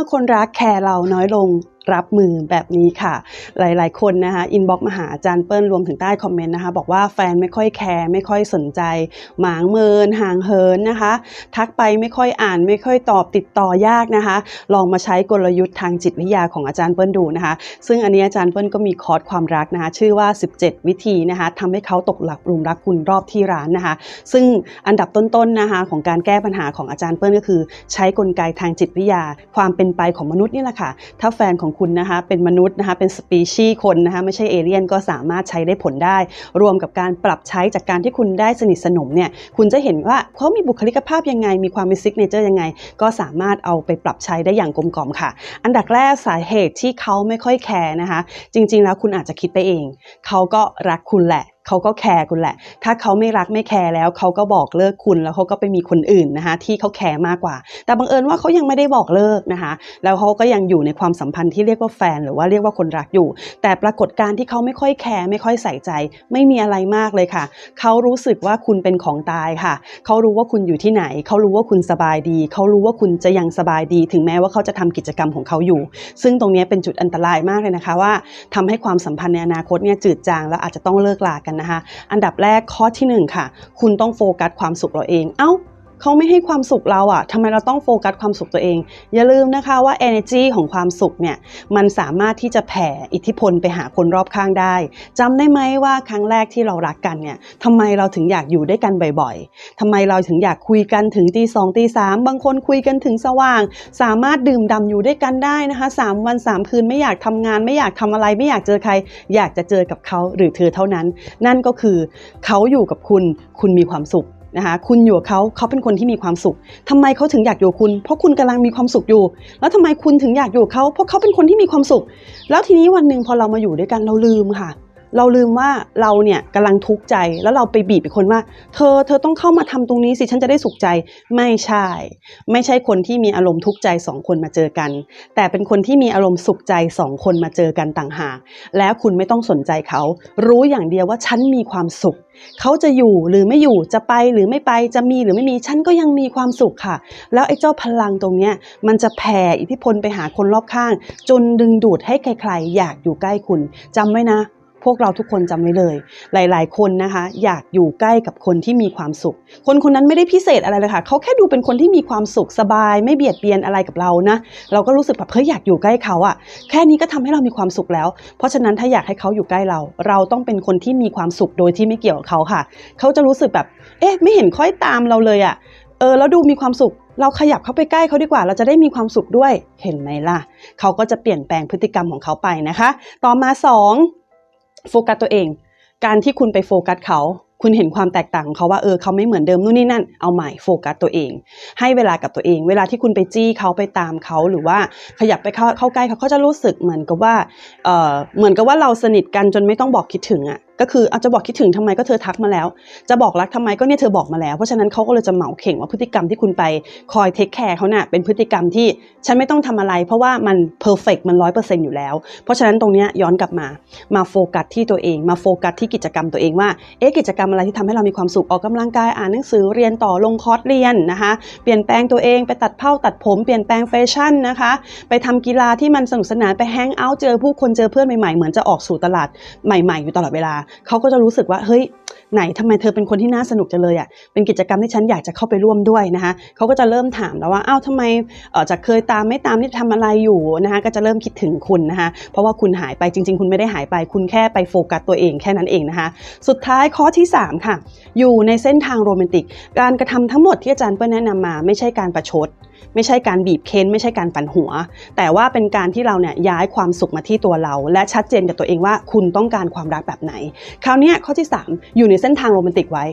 อคนรักแคร์เราน้อยลง รับมือแบบนี้ค่ะ หลายๆ คนนะคะอินบ็อกมาหาอาจารย์เปิ้ลรวมถึงใต้คอมเมนต์นะคะบอกว่าแฟนไม่ค่อยแคร์ไม่ค่อยสนใจ หมางเมินห่างเหินนะคะ ทักไปไม่ค่อยอ่านไม่ค่อยตอบติดต่อยากนะคะ ลองมาใช้กลยุทธ์ทางจิตวิทยาของอาจารย์เปิ้ลดูนะคะ ซึ่งอันนี้อาจารย์เปิ้ลก็มีคอร์สความรักนะคะ ชื่อว่า 17 วิธีนะคะทำให้เขาตกหลักรุมรักคุณรอบที่ร้านนะคะ ซึ่งอันดับต้นๆนะคะของการแก้ปัญหาของอาจารย์เปิ้ลก็คือ ใช้กลไกทางจิตวิทยา ความเป็นไปของมนุษย์นี่แหละค่ะถ้าแฟนของคุณนะคะเป็นมนุษย์นะคะเป็นสปีชีส์คนนะคะไม่ใช่เอเลี่ยนก็สามารถใช้ได้ผลได้ รวมกับการปรับใช้จากการที่คุณได้สนิทสนมเนี่ยคุณจะเห็นว่าเขามีบุคลิกภาพยังไง มีความเป็นซิกเนเจอร์ยังไง ก็สามารถเอาไปปรับใช้ได้อย่างกลมกล่อมค่ะ อันดับแรกสาเหตุที่เขาไม่ค่อยแคร์นะคะ จริง ๆ แล้วคุณอาจจะคิดไปเอง เขาก็รักคุณแหละ เขาก็แคร์คุณแหละ ถ้าเขาไม่รักไม่แคร์แล้วเขาก็บอกเลิกคุณแล้วเขาก็ไปมีคนอื่นนะคะที่เขาแคร์มากกว่า แต่บังเอิญว่าเขายังไม่ได้บอกเลิกนะคะ แล้วเขาก็ยังอยู่ในความสัมพันธ์ที่เรียกว่าแฟน หรือว่าเรียกว่าคนรักอยู่ แต่ปรากฏการที่เขาไม่ค่อยแคร์ไม่ค่อยใส่ใจ ไม่มีอะไรมากเลยค่ะ เขารู้สึกว่าคุณเป็นของตายค่ะ เขารู้ว่าคุณอยู่ที่ไหน เขารู้ว่าคุณสบายดี เขารู้ว่าคุณจะยังสบายดี ถึงแม้ว่าเขาจะทำกิจกรรมของเขาอยู่ ซึ่งตรงนี้เป็นจุดอันตรายมากเลยนะคะว่าทำให้ความสัมพันธ์ในอนาคตเนี่ยจืดจางแล้วอาจจะต้องเลิกลากันนะคะ อันดับแรกข้อที่หนึ่งค่ะ คุณต้องโฟกัสความสุขเราเอง เอ้า เขาไม่ให้ความสุขเราอะทำไมเราต้องโฟกัสความสุขตัวเอง อย่าลืมนะคะว่า energy ของความสุขเนี่ยมันสามารถที่จะแผ่อิทธิพลไปหาคนรอบข้างได้จำได้ไหมว่าครั้งแรกที่เรารักกันเนี่ยทำไมเราถึงอยากอยู่ด้วยกันบ่อยๆทำไมเราถึงอยากคุยกันถึงตีสองตีสามบางคนคุยกันถึงสว่าง สามารถดื่มด่ำอยู่ด้วยกันได้นะคะสามวันสามคืนไม่อยากทำงาน ไม่อยากทำอะไรไม่อยากเจอใคร อยากจะเจอกับเขาหรือเธอเท่านั้น นั่นก็คือเขาอยู่กับคุณคุณมีความสุข นะคะคุณอยู่กับเขาเขาเป็นคนที่มีความสุขทำไมเขาถึงอยากอยู่คุณ เพราะคุณกำลังมีความสุขอยู่ แล้วทำไมคุณถึงอยากอยู่เขาเพราะเขาเป็นคนที่มีความสุข แล้วทีนี้วันหนึ่งพอเรามาอยู่ด้วยกันเราลืมค่ะ เราลืมว่าเราเนี่ยกำลังทุกข์ใจแล้วเราไปบีบอีกคนว่า เธอเธอต้องเข้ามาทำตรงนี้สิฉันจะได้สุขใจไม่ใช่ ไม่ใช่คนที่มีอารมณ์ทุกข์ใจสองคนมาเจอกัน แต่เป็นคนที่มีอารมณ์สุขใจสองคนมาเจอกันต่างหากแล้วคุณไม่ต้องสนใจเขา รู้อย่างเดียวว่าฉันมีความสุข เขาจะอยู่หรือไม่อยู่จะไปหรือไม่ไปจะมีหรือไม่มีฉันก็ยังมีความสุขค่ะ แล้วไอ้เจ้าพลังตรงเนี้ยมันจะแผ่อิทธิพลไปหาคนรอบข้าง จนดึงดูดให้ใครๆ อยากอยู่ใกล้คุณจำไว้นะ พวกเราทุกคนจำไว้เลย หลาย ๆ คนนะคะ อยากอยู่ใกล้กับคนที่มีความสุข คนคนนั้นไม่ได้พิเศษอะไรเลยค่ะเขาแค่ดูเป็นคนที่มีความสุขสบาย ไม่เบียดเบียนอะไรกับเรานะ เราก็รู้สึกแบบเฮ้ยอยากอยู่ใกล้เขาอะแค่นี้ก็ทำให้เรามีความสุขแล้ว เพราะฉะนั้นถ้าอยากให้เขาอยู่ใกล้เรา เราต้องเป็นคนที่มีความสุขโดยที่ไม่เกี่ยวกับเขาค่ะ เขาจะรู้สึกแบบ เอ๊ะ ไม่เห็นค่อยตามเราเลยอะเออแล้วดูมีความสุขเราขยับเข้าไปใกล้เขาดีกว่า เราจะได้มีความสุขด้วยเห็นไหมล่ะ เขาก็จะเปลี่ยนแปลงพฤติกรรมของเขาไปนะคะ ต่อมาสอง โฟกัสตัวเอง การที่คุณไปโฟกัสเขา คุณเห็นความแตกต่างของเขาว่าเออเขาไม่เหมือนเดิมนู่นนี่นั่น เอาใหม่โฟกัสตัวเอง ให้เวลากับตัวเอง เวลาที่คุณไปจี้เขาไปตามเขาหรือว่าขยับไปเข้าเข้าใกล้เขาเขาจะรู้สึกเหมือนกับว่าเออเหมือนกับว่าเราสนิทกันจนไม่ต้องบอกคิดถึงอะ ก็คืออาจจะบอกคิดถึงทำไมก็เธอทักมาแล้ว จะบอกรักทำไมก็เนี่ยเธอบอกมาแล้ว เพราะฉะนั้นเขาก็เลยจะเหมาเข่งว่าพฤติกรรมที่คุณไปคอยเทคแคร์เขาเน่ะเป็นพฤติกรรมที่ฉันไม่ต้องทำอะไร เพราะว่ามันเพอร์เฟกมันร้อยเปอร์เซ็นต์อยู่แล้ว เพราะฉะนั้นตรงเนี้ยย้อนกลับมา มาโฟกัสที่ตัวเอง มาโฟกัสที่กิจกรรมตัวเองว่า เอ๊ะกิจกรรมอะไรที่ทำให้เรามีความสุข ออกกำลังกาย อ่านหนังสือ เรียนต่อ ลงคอร์สเรียนนะคะ เปลี่ยนแปลงตัวเองไปตัดเผ้าตัดผม เปลี่ยนแปลงแฟชั่นนะคะ ไปทำกีฬาที่มันสนุกสนาน ไปแฮงเอาท์เจอผู้คนเจอเพื่อนใหม่ๆ เหมือนจะออกสู่ตลาดใหม่ๆ อยู่ตลอดเวลาเขาก็จะรู้สึกว่าเฮ้ยไหนทำไมเธอเป็นคนที่น่าสนุกจังเลยอะเป็นกิจกรรมที่ฉันอยากจะเข้าไปร่วมด้วยนะคะเขาก็จะเริ่มถามแล้วว่าอ้าวทำไมเออจากเคยตามไม่ตามนี่ทำอะไรอยู่นะคะก็จะเริ่มคิดถึงคุณนะคะเพราะว่าคุณหายไปจริง ๆ คุณไม่ได้หายไป คุณแค่ไปโฟกัสตัวเองแค่นั้นเองนะคะสุดท้ายข้อที่ 3 ค่ะ อยู่ในเส้นทางโรแมนติก การกระทำทั้งหมดที่อาจารย์เปิ้ลแนะนำมา ไม่ใช่การประชดไม่ใช่การบีบเค้นไม่ใช่การปั่นหัว แต่ว่าเป็นการที่เราเนี่ยย้ายความสุขมาที่ตัวเรา และชัดเจนกับตัวเองว่าคุณต้องการความรักแบบไหนคราวนี้ข้อที่ 3 อยู่ในเส้นทางโรแมนติกไว้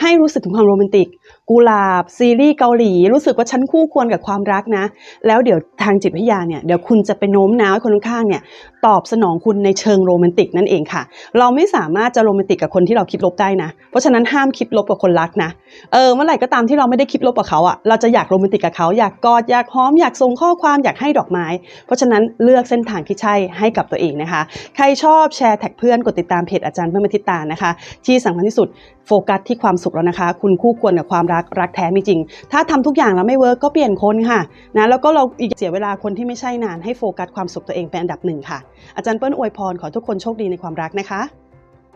ให้รู้สึกถึงความโรแมนติก กุหลาบ ซีรีส์เกาหลี รู้สึกว่าฉันคู่ควรกับความรักนะ แล้วเดี๋ยวทางจิตวิทยาเนี่ยเดี๋ยวคุณจะไปโน้มน้าวให้คนข้างเนี่ยตอบสนองคุณในเชิงโรแมนติกนั่นเองค่ะ เราไม่สามารถจะโรแมนติกกับคนที่เราคิดลบได้นะ เพราะฉะนั้นห้ามคิดลบกับคนรักนะเออเมื่อไหร่ก็ตามที่เราไม่ได้คิดลบกับเขาอะเราจะอยากโรแมนติกกับเขาอยากกอดอยากหอมอยากส่งข้อความอยากให้ดอกไม้ เพราะฉะนั้นเลือกเส้นทางที่ใช่ให้กับตัวเองนะคะ ใครชอบแชร์แท็กเพื่อนกดติดตามเพจอาจารย์เพื่อนมทิตานะคะ ที่สำคัญที่สุดโฟกัสที่ความสุขแล้วนะคะ คุณคู่ควรกับความรักรักแท้มีจริง ถ้าทำทุกอย่างแล้วไม่เวิร์กก็เปลี่ยนคนค่ะนะแล้วก็เราอีกเสียเวลาคนที่ไม่ใช่นานให้โฟกัสความสุขตัวเองเป็นอันดับหนึ่งค่ะอาจารย์เปิ้ลอวยพรขอทุกคนโชคดีในความรักนะคะ